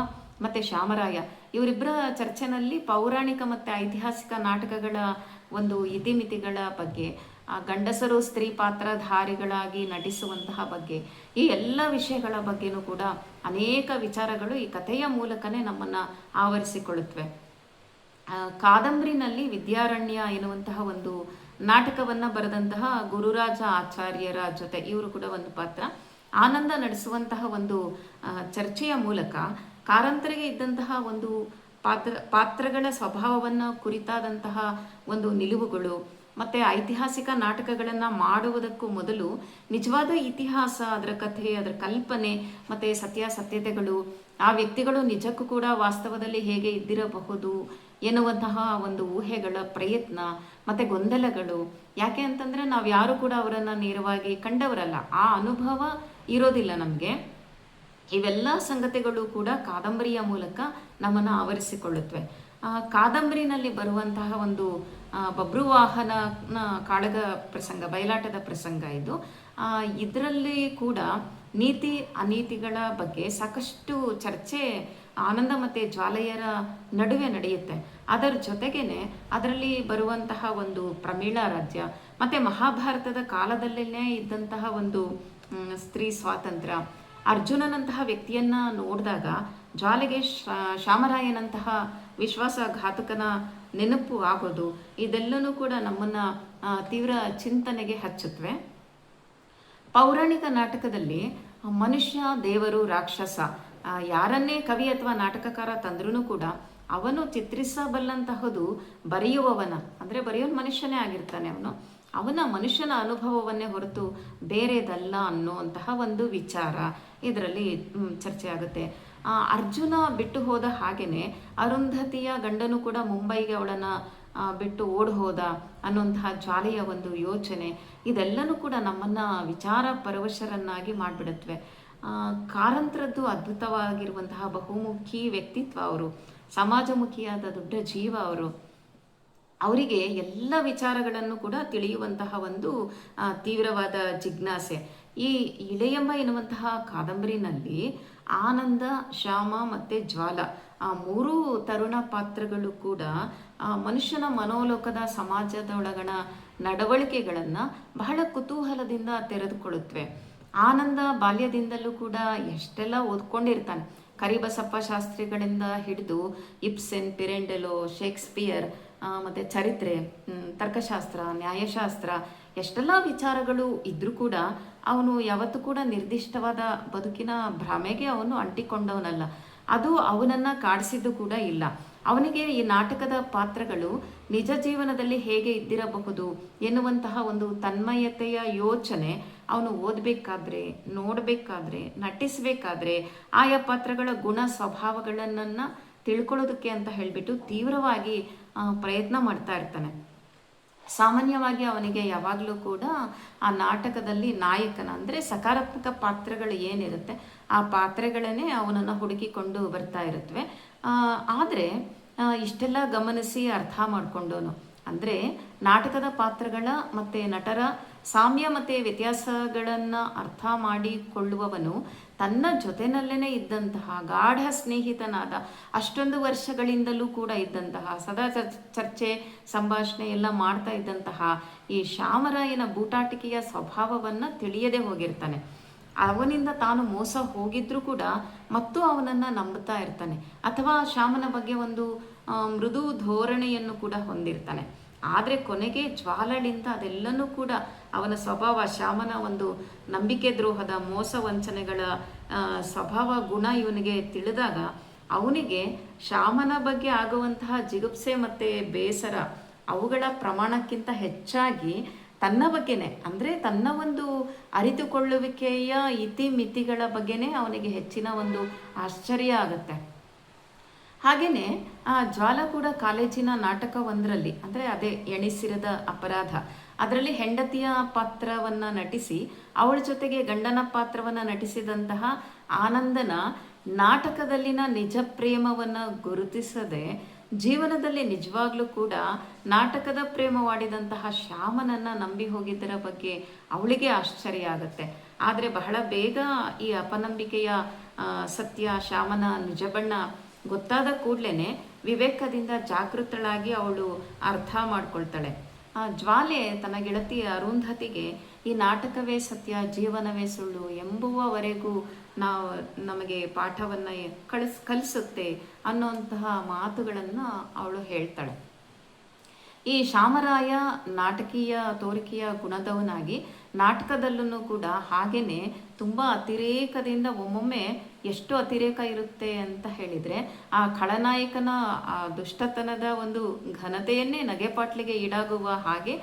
ಮತ್ತು ಶ್ಯಾಮರಾಯ ಇವರಿಬ್ಬರ ಚರ್ಚೆನಲ್ಲಿ ಪೌರಾಣಿಕ ಮತ್ತು ಐತಿಹಾಸಿಕ ನಾಟಕಗಳ ಒಂದು ಇತಿಮಿತಿಗಳ ಬಗ್ಗೆ ಗಂಡಸರು ಸ್ತ್ರೀ ಪಾತ್ರಧಾರಿಗಳಾಗಿ ನಟಿಸುವಂತಹ ಬಗ್ಗೆ, ಈ ಎಲ್ಲ ವಿಷಯಗಳ ಬಗ್ಗೆನೂ ಕೂಡ ಅನೇಕ ವಿಚಾರಗಳು ಈ ಕಥೆಯ ಮೂಲಕನೇ ನಮ್ಮನ್ನು ಆವರಿಸಿಕೊಳ್ಳುತ್ತವೆ. ಕಾದಂಬರಿನಲ್ಲಿ ವಿದ್ಯಾರಣ್ಯ ಎನ್ನುವಂತಹ ಒಂದು ನಾಟಕವನ್ನು ಬರೆದಂತಹ ಗುರುರಾಜ ಆಚಾರ್ಯರ ಜೊತೆ ಇವರು ಕೂಡ ಒಂದು ಪಾತ್ರ. ಆನಂದ ನಡೆಸುವಂತಹ ಒಂದು ಚರ್ಚೆಯ ಮೂಲಕ ಕಾರಂತರಿಗೆ ಇದ್ದಂತಹ ಒಂದು ಪಾತ್ರ, ಪಾತ್ರಗಳ ಸ್ವಭಾವವನ್ನು ಕುರಿತಾದಂತಹ ಒಂದು ನಿಲುವುಗಳು ಮತ್ತು ಐತಿಹಾಸಿಕ ನಾಟಕಗಳನ್ನು ಮಾಡುವುದಕ್ಕೂ ಮೊದಲು ನಿಜವಾದ ಇತಿಹಾಸ, ಅದರ ಕಥೆ, ಅದರ ಕಲ್ಪನೆ ಮತ್ತು ಸತ್ಯಾಸತ್ಯತೆಗಳು ಆ ವ್ಯಕ್ತಿಗಳು ನಿಜಕ್ಕೂ ಕೂಡ ವಾಸ್ತವದಲ್ಲಿ ಹೇಗೆ ಇದ್ದಿರಬಹುದು ಎನ್ನುವಂತಹ ಒಂದು ಊಹೆಗಳ ಪ್ರಯತ್ನ ಮತ್ತು ಗೊಂದಲಗಳು. ಯಾಕೆ ಅಂತಂದರೆ ನಾವು ಯಾರು ಕೂಡ ಅವರನ್ನು ನೇರವಾಗಿ ಕಂಡವರಲ್ಲ. ಆ ಅನುಭವ ಇರೋದಿಲ್ಲ ನಮಗೆ. ಇವೆಲ್ಲ ಸಂಗತಿಗಳು ಕೂಡ ಕಾದಂಬರಿಯ ಮೂಲಕ ನಮ್ಮನ್ನು ಆವರಿಸಿಕೊಳ್ಳುತ್ತವೆ. ಕಾದಂಬರಿನಲ್ಲಿ ಬರುವಂತಹ ಒಂದು ಬಬ್ರುವಾಹನ ಕಾಳಗ ಪ್ರಸಂಗ, ಬಯಲಾಟದ ಪ್ರಸಂಗ ಇದು. ಇದರಲ್ಲಿ ಕೂಡ ನೀತಿ, ಅನೀತಿಗಳ ಬಗ್ಗೆ ಸಾಕಷ್ಟು ಚರ್ಚೆ ಆನಂದ ಮತ್ತು ಜ್ವಾಲೆಯರ ನಡುವೆ ನಡೆಯುತ್ತೆ. ಅದರ ಜೊತೆಗೇನೆ ಅದರಲ್ಲಿ ಬರುವಂತಹ ಒಂದು ಪ್ರಮೀಳ ರಾಜ್ಯ, ಮತ್ತು ಮಹಾಭಾರತದ ಕಾಲದಲ್ಲೇ ಇದ್ದಂತಹ ಒಂದು ಸ್ತ್ರೀ ಸ್ವಾತಂತ್ರ್ಯ ಅರ್ಜುನನಂತಹ ವ್ಯಕ್ತಿಯನ್ನ ನೋಡಿದಾಗ ಜ್ವಾಲೆಗೆ ಶಾಮರಾಯನಂತಹ ವಿಶ್ವಾಸಘಾತಕನ ನೆನಪು ಆಗೋದು, ಇದೆಲ್ಲನೂ ಕೂಡ ನಮ್ಮನ್ನ ತೀವ್ರ ಚಿಂತನೆಗೆ ಹಚ್ಚುತ್ತವೆ ಪೌರಾಣಿಕ ನಾಟಕದಲ್ಲಿ ಮನುಷ್ಯ, ದೇವರು, ರಾಕ್ಷಸ ಯಾರನ್ನೇ ಕವಿ ಅಥವಾ ನಾಟಕಕಾರ ತಂದ್ರೂ ಕೂಡ ಅವನು ಚಿತ್ರಿಸಬಲ್ಲಂತಹದು ಬರೆಯುವವನ, ಅಂದರೆ ಬರೆಯೋನು ಮನುಷ್ಯನೇ ಆಗಿರ್ತಾನೆ ಅವನು. ಅವನ ಮನುಷ್ಯನ ಅನುಭವವನ್ನೇ ಹೊರತು ಬೇರೆದಲ್ಲ ಅನ್ನುವಂತಹ ಒಂದು ವಿಚಾರ ಇದರಲ್ಲಿ ಚರ್ಚೆ ಆಗುತ್ತೆ. ಅರ್ಜುನ ಬಿಟ್ಟು ಹೋದ ಹಾಗೆಯೇ ಅರುಂಧತಿಯ ಗಂಡನು ಕೂಡ ಮುಂಬೈಗೆ ಅವಳನ್ನು ಬಿಟ್ಟು ಓಡ್ ಹೋದ ಅನ್ನುವಂತಹ ಜ್ವಾಲೆಯ ಒಂದು ಯೋಚನೆ ಇದೆಲ್ಲನೂ ಕೂಡ ನಮ್ಮನ್ನು ವಿಚಾರ ಪರವಶರನ್ನಾಗಿ ಮಾಡಿಬಿಡುತ್ತವೆ ಕಾರಂತರದ್ದು ಅದ್ಭುತವಾಗಿರುವಂತಹ ಬಹುಮುಖಿ ವ್ಯಕ್ತಿತ್ವ ಅವರು, ಸಮಾಜಮುಖಿಯಾದ ದೊಡ್ಡ ಜೀವ ಅವರು. ಅವರಿಗೆ ಎಲ್ಲ ವಿಚಾರಗಳನ್ನು ಕೂಡ ತಿಳಿಯುವಂತಹ ಒಂದು ತೀವ್ರವಾದ ಜಿಜ್ಞಾಸೆ. ಈ ಇಳೆಯಂಬ ಎನ್ನುವಂತಹ ಕಾದಂಬರಿನಲ್ಲಿ ಆನಂದ ಶ್ಯಾಮ ಮತ್ತು ಜ್ವಾಲ ಆ ಮೂರು ತರುಣ ಪಾತ್ರಗಳು ಕೂಡ ಆ, ಮನುಷ್ಯನ ಮನೋಲೋಕದ ಸಮಾಜದೊಳಗಣ ನಡವಳಿಕೆಗಳನ್ನು ಬಹಳ ಕುತೂಹಲದಿಂದ ತೆರೆದುಕೊಳ್ಳುತ್ತವೆ ಆನಂದ ಬಾಲ್ಯದಿಂದಲೂ ಕೂಡ ಎಷ್ಟೆಲ್ಲ ಓದ್ಕೊಂಡಿರ್ತಾನೆ. ಕರಿಬಸಪ್ಪ ಶಾಸ್ತ್ರಿಗಳಿಂದ ಹಿಡಿದು ಇಪ್ಸೆನ್ ಪಿರೆಂಡೆಲೋ ಶೇಕ್ಸ್ಪಿಯರ್ ಮತ್ತೆ ಚರಿತ್ರೆ ತರ್ಕಶಾಸ್ತ್ರ, ನ್ಯಾಯಶಾಸ್ತ್ರ, ಎಷ್ಟೆಲ್ಲ ವಿಚಾರಗಳು ಇದ್ದರೂ ಕೂಡ ಅವನು ಯಾವತ್ತೂ ಕೂಡ ನಿರ್ದಿಷ್ಟವಾದ ಬದುಕಿನ ಭ್ರಮೆಗೆ ಅವನು ಅಂಟಿಕೊಂಡವನಲ್ಲ. ಅದು ಅವನನ್ನು ಕಾಡಿಸಿದ್ದು ಕೂಡ ಇಲ್ಲ. ಅವನಿಗೆ ಈ ನಾಟಕದ ಪಾತ್ರಗಳು ನಿಜ ಜೀವನದಲ್ಲಿ ಹೇಗೆ ಇದ್ದಿರಬಹುದು ಎನ್ನುವಂತಹ ಒಂದು ತನ್ಮಯತೆಯ ಯೋಚನೆ ಅವನು ಓದಬೇಕಾದ್ರೆ, ನೋಡಬೇಕಾದ್ರೆ, ನಟಿಸಬೇಕಾದ್ರೆ, ಆಯಾ ಪಾತ್ರಗಳ ಗುಣ ಸ್ವಭಾವಗಳನ್ನು ತಿಳ್ಕೊಳ್ಳೋದಕ್ಕೆ ಅಂತ ಹೇಳಿಬಿಟ್ಟು ತೀವ್ರವಾಗಿ ಪ್ರಯತ್ನ ಮಾಡ್ತಾ ಇರ್ತಾನೆ. ಸಾಮಾನ್ಯವಾಗಿ ಅವನಿಗೆ ಯಾವಾಗಲೂ ಕೂಡ ಆ ನಾಟಕದಲ್ಲಿ ನಾಯಕನ ಅಂದರೆ ಸಕಾರಾತ್ಮಕ ಪಾತ್ರಗಳು ಏನಿರುತ್ತೆ, ಆ ಪಾತ್ರಗಳನ್ನೇ ಅವನನ್ನು ಹುಡುಕಿಕೊಂಡು ಬರ್ತಾ ಇರುತ್ತವೆ. ಆದರೆ ಇಷ್ಟೆಲ್ಲ ಗಮನಿಸಿ ಅರ್ಥ ಮಾಡಿಕೊಂಡವನು. ಅಂದರೆ ನಾಟಕದ ಪಾತ್ರಗಳ ಮತ್ತು ನಟರ ಸಾಮ್ಯ ಮತ್ತು ವ್ಯತ್ಯಾಸಗಳನ್ನು ಅರ್ಥ ಮಾಡಿಕೊಳ್ಳುವವನು ತನ್ನ ಜೊತೆನಲ್ಲೇ ಇದ್ದಂತಹ ಗಾಢ ಸ್ನೇಹಿತನಾದ ಅಷ್ಟೊಂದು ವರ್ಷಗಳಿಂದಲೂ ಕೂಡ ಇದ್ದಂತಹ ಸದಾ ಚರ್- ಚರ್ಚೆ, ಸಂಭಾಷಣೆ ಎಲ್ಲ ಮಾಡ್ತಾ ಇದ್ದಂತಹ ಈ ಶ್ಯಾಮರಾಯನ ಬೂಟಾಟಿಕೆಯ ಸ್ವಭಾವವನ್ನು ತಿಳಿಯದೆ ಹೋಗಿರ್ತಾನೆ. ಅವನಿಂದ ತಾನು ಮೋಸ ಹೋಗಿದ್ರೂ ಕೂಡ ಮತ್ತು ಅವನನ್ನು ನಂಬುತ್ತಾ ಇರ್ತಾನೆ. ಅಥವಾ ಶ್ಯಾಮನ ಬಗ್ಗೆ ಒಂದು ಮೃದು ಧೋರಣೆಯನ್ನು ಕೂಡ ಹೊಂದಿರ್ತಾನೆ. ಆದರೆ ಕೊನೆಗೆ ಜ್ವಾಲಳಿಂದ ಅದೆಲ್ಲನೂ ಕೂಡ ಅವನ ಸ್ವಭಾವ ಶ್ಯಾಮನ ಒಂದು ನಂಬಿಕೆ ದ್ರೋಹದ ಮೋಸ ವಂಚನೆಗಳ ಸ್ವಭಾವ ಗುಣ ಇವನಿಗೆ ತಿಳಿದಾಗ ಅವನಿಗೆ ಶ್ಯಾಮನ ಬಗ್ಗೆ ಆಗುವಂತಹ ಜಿಗುಪ್ಸೆ ಮತ್ತು ಬೇಸರ ಅವುಗಳ ಪ್ರಮಾಣಕ್ಕಿಂತ ಹೆಚ್ಚಾಗಿ ತನ್ನ ಬಗ್ಗೆನೇ, ಅಂದರೆ ತನ್ನ ಒಂದು ಅರಿತುಕೊಳ್ಳುವಿಕೆಯ ಇತಿಮಿತಿಗಳ ಬಗ್ಗೆನೇ ಅವನಿಗೆ ಹೆಚ್ಚಿನ ಒಂದು ಆಶ್ಚರ್ಯ ಆಗುತ್ತೆ. ಹಾಗೆಯೇ ಆ ಜ್ವಾಲ ಕೂಡ ಕಾಲೇಜಿನ ನಾಟಕವೊಂದರಲ್ಲಿ ಅಂದರೆ ಅದೇ ಎಣಿಸಿರದ ಅಪರಾಧ ಅದರಲ್ಲಿ ಹೆಂಡತಿಯ ಪಾತ್ರವನ್ನು ನಟಿಸಿ, ಅವಳ ಜೊತೆಗೆ ಗಂಡನ ಪಾತ್ರವನ್ನು ನಟಿಸಿದಂತಹ ಆನಂದನ ನಾಟಕದಲ್ಲಿನ ನಿಜ ಪ್ರೇಮವನ್ನು ಗುರುತಿಸದೆ, ಜೀವನದಲ್ಲಿ ನಿಜವಾಗ್ಲೂ ಕೂಡ ನಾಟಕದ ಪ್ರೇಮವಾಡಿದಂತಹ ಶ್ಯಾಮನನ್ನು ನಂಬಿ ಹೋಗಿದ್ದರ ಬಗ್ಗೆ ಅವಳಿಗೆ ಆಶ್ಚರ್ಯ ಆಗುತ್ತೆ. ಆದರೆ ಬಹಳ ಬೇಗ ಈ ಅಪನಂಬಿಕೆಯ ಸತ್ಯ, ಶ್ಯಾಮನ ನಿಜಬಣ್ಣ ಗೊತ್ತಾದ ಕೂಡಲೇ ವಿವೇಕದಿಂದ ಜಾಗೃತಳಾಗಿ ಅವಳು ಅರ್ಥ ಮಾಡ್ಕೊಳ್ತಾಳೆ. ಆ ಜ್ವಾಲೆ ತನ್ನ ಗೆಳತಿ ಅರುಂಧತಿಗೆ, ಈ ನಾಟಕವೇ ಸತ್ಯ, ಜೀವನವೇ ಸುಳ್ಳು, ಎಂಬುವವರೆಗೂ ನಾವು ನಮಗೆ ಪಾಠವನ್ನು ಕಳಿಸ್, ಕಲಿಸುತ್ತೆ ಅನ್ನುವಂತಹ ಮಾತುಗಳನ್ನು ಅವಳು ಹೇಳ್ತಾಳೆ. ಈ ಶಾಮರಾಯ ನಾಟಕೀಯ ತೋರಿಕೆಯ ಗುಣದವನಾಗಿ ನಾಟಕದಲ್ಲೂ ಕೂಡ ಹಾಗೇನೆ ತುಂಬ ಅತಿರೇಕದಿಂದ ಒಮ್ಮೊಮ್ಮೆ ಎಷ್ಟು ಅತಿರೇಕ ಇರುತ್ತೆ ಅಂತ ಹೇಳಿದರೆ, ಆ ಖಳನಾಯಕನ, ಆ ದುಷ್ಟತನದ ಒಂದು ಘನತೆಯನ್ನೇ ನಗೆಪಾಟ್ಲಿಗೆ ಈಡಾಗುವ ಹಾಗೆ,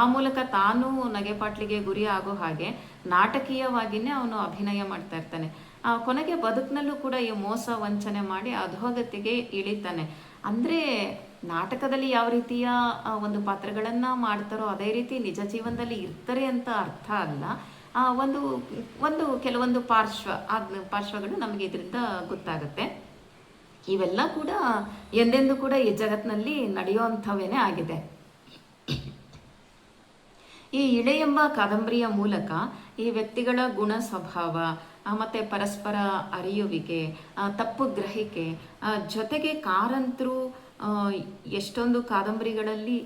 ಆ ಮೂಲಕ ತಾನು ನಗೆಪಾಟ್ಲಿಗೆ ಗುರಿ ಆಗೋ ಹಾಗೆ ನಾಟಕೀಯವಾಗಿಯೇ ಅವನು ಅಭಿನಯ ಮಾಡ್ತಾ ಇರ್ತಾನೆ. ಆ ಕೊನೆಗೆ ಬದುಕಿನಲ್ಲೂ ಕೂಡ ಈ ಮೋಸ ವಂಚನೆ ಮಾಡಿ ಅಧೋಗತಿಗೆ ಇಳಿತಾನೆ. ಅಂದರೆ ನಾಟಕದಲ್ಲಿ ಯಾವ ರೀತಿಯ ಒಂದು ಪಾತ್ರಗಳನ್ನು ಮಾಡ್ತಾರೋ ಅದೇ ರೀತಿ ನಿಜ ಜೀವನದಲ್ಲಿ ಇರ್ತಾರೆ ಅಂತ ಅರ್ಥ ಅಲ್ಲ. ಒಂದು ಒಂದು ಕೆಲವೊಂದು ಪಾರ್ಶ್ವ ಪಾರ್ಶ್ವಗಳು ನಮಗೆ ಇದರಿಂದ ಗೊತ್ತಾಗುತ್ತೆ. ಇವೆಲ್ಲ ಕೂಡ ಎಂದೆಂದೂ ಕೂಡ ಈ ಜಗತ್ತಿನಲ್ಲಿ ನಡೆಯುವಂಥವೇನೇ ಆಗಿದೆ. ಈ ಇಳೆ ಎಂಬ ಕಾದಂಬರಿಯ ಮೂಲಕ ಈ ವ್ಯಕ್ತಿಗಳ ಗುಣ ಸ್ವಭಾವ ಮತ್ತು ಪರಸ್ಪರ ಅರಿಯುವಿಕೆ ತಪ್ಪು ಗ್ರಹಿಕೆ ಜೊತೆಗೆ ಕಾರಂತರು ಎಷ್ಟೊಂದು ಕಾದಂಬರಿಗಳಲ್ಲಿ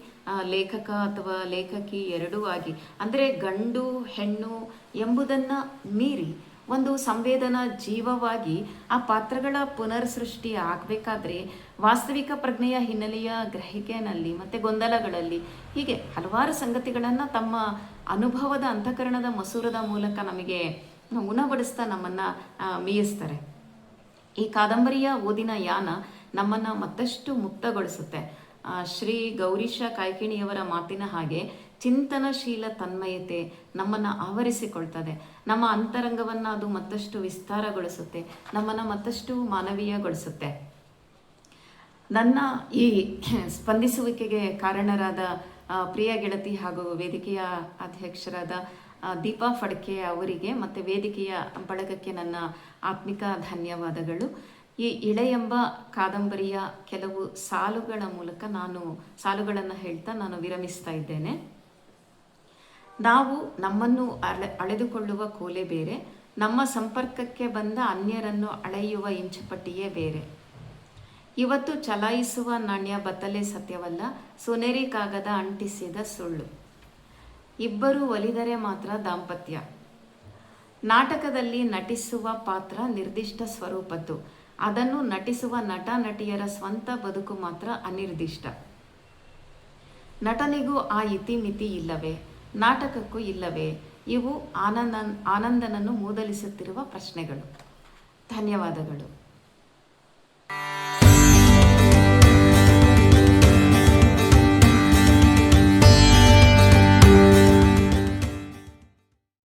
ಲೇಖಕ ಅಥವಾ ಲೇಖಕಿ ಎರಡೂ ಆಗಿ. ಅಂದರೆ ಗಂಡು, ಹೆಣ್ಣು ಎಂಬುದನ್ನು ಮೀರಿ ಒಂದು ಸಂವೇದನಾ ಜೀವವಾಗಿ ಆ ಪಾತ್ರಗಳ ಪುನರ್ ಸೃಷ್ಟಿ ಆಗಬೇಕಾದ್ರೆ ವಾಸ್ತವಿಕ ಪ್ರಜ್ಞೆಯ ಹಿನ್ನೆಲೆಯ ಗ್ರಹಿಕೆಯಲ್ಲಿ ಮತ್ತು ಗೊಂದಲಗಳಲ್ಲಿ ಹೀಗೆ ಹಲವಾರು ಸಂಗತಿಗಳನ್ನು ತಮ್ಮ ಅನುಭವದ ಅಂತಃಕರಣದ ಮಸೂರದ ಮೂಲಕ ನಮಗೆ ಉಣಬಡಿಸ್ತಾ ನಮ್ಮನ್ನು ಮೀಯಿಸ್ತಾರೆ. ಈ ಕಾದಂಬರಿಯ ಓದಿನ ಯಾನ ನಮ್ಮನ್ನು ಮತ್ತಷ್ಟು ಮುಕ್ತಗೊಳಿಸುತ್ತೆ. ಶ್ರೀ ಗೌರೀಶ ಕಾಯ್ಕಿಣಿಯವರ ಮಾತಿನ ಹಾಗೆ ಚಿಂತನಶೀಲ ತನ್ಮಯತೆ ನಮ್ಮನ್ನು ಆವರಿಸಿಕೊಳ್ತದೆ. ನಮ್ಮ ಅಂತರಂಗವನ್ನು ಅದು ಮತ್ತಷ್ಟು ವಿಸ್ತಾರಗೊಳಿಸುತ್ತೆ, ನಮ್ಮನ್ನು ಮತ್ತಷ್ಟು ಮಾನವೀಯಗೊಳಿಸುತ್ತೆ. ನನ್ನ ಈ ಸ್ಪಂದಿಸುವಿಕೆಗೆ ಕಾರಣರಾದ ಪ್ರಿಯ ಗೆಳತಿ ಹಾಗೂ ವೇದಿಕೆಯ ಅಧ್ಯಕ್ಷರಾದ ದೀಪಾ ಫಡ್ಕೆ ಅವರಿಗೆ ಮತ್ತು ವೇದಿಕೆಯ ಬಳಗಕ್ಕೆ ನನ್ನ ಆತ್ಮಿಕ ಧನ್ಯವಾದಗಳು. ಈ ಇಳೆ ಎಂಬ ಕಾದಂಬರಿಯ ಕೆಲವು ಸಾಲುಗಳ ಮೂಲಕ ನಾನು ಸಾಲುಗಳನ್ನು ಹೇಳ್ತಾ ನಾನು ವಿರಮಿಸ್ತಾ ಇದ್ದೇನೆ. ನಾವು ನಮ್ಮನ್ನು ಅಳೆ, ಅಳೆದುಕೊಳ್ಳುವ ಕೋಲೆ ಬೇರೆ, ನಮ್ಮ ಸಂಪರ್ಕಕ್ಕೆ ಬಂದ ಅನ್ಯರನ್ನು ಅಳೆಯುವ ಇಂಚುಪಟ್ಟಿಯೇ ಬೇರೆ. ಇವತ್ತು ಚಲಾಯಿಸುವ ನಾಣ್ಯ ಬತ್ತಲೆ ಸತ್ಯವಲ್ಲ ಸುನೇರಿ ಕಾಗದ ಅಂಟಿಸಿದ ಸುಳ್ಳು. ಇಬ್ಬರು ಒಲಿದರೆ ಮಾತ್ರ ದಾಂಪತ್ಯ. ನಾಟಕದಲ್ಲಿ ನಟಿಸುವ ಪಾತ್ರ ನಿರ್ದಿಷ್ಟ ಸ್ವರೂಪದ್ದು. ಅದನ್ನು ನಟಿಸುವ ನಟ ನಟಿಯರ ಸ್ವಂತ ಬದುಕು ಮಾತ್ರ ಅನಿರ್ದಿಷ್ಟ. ನಟನಿಗೂ ಆ ಇತಿಮಿತಿ ಇಲ್ಲವೇ? ನಾಟಕಕ್ಕೂ ಇಲ್ಲವೇ? ಇವು ಆನಂದ, ಆನಂದನನ್ನು ಮೂದಲಿಸುತ್ತಿರುವ ಪ್ರಶ್ನೆಗಳು. ಧನ್ಯವಾದಗಳು.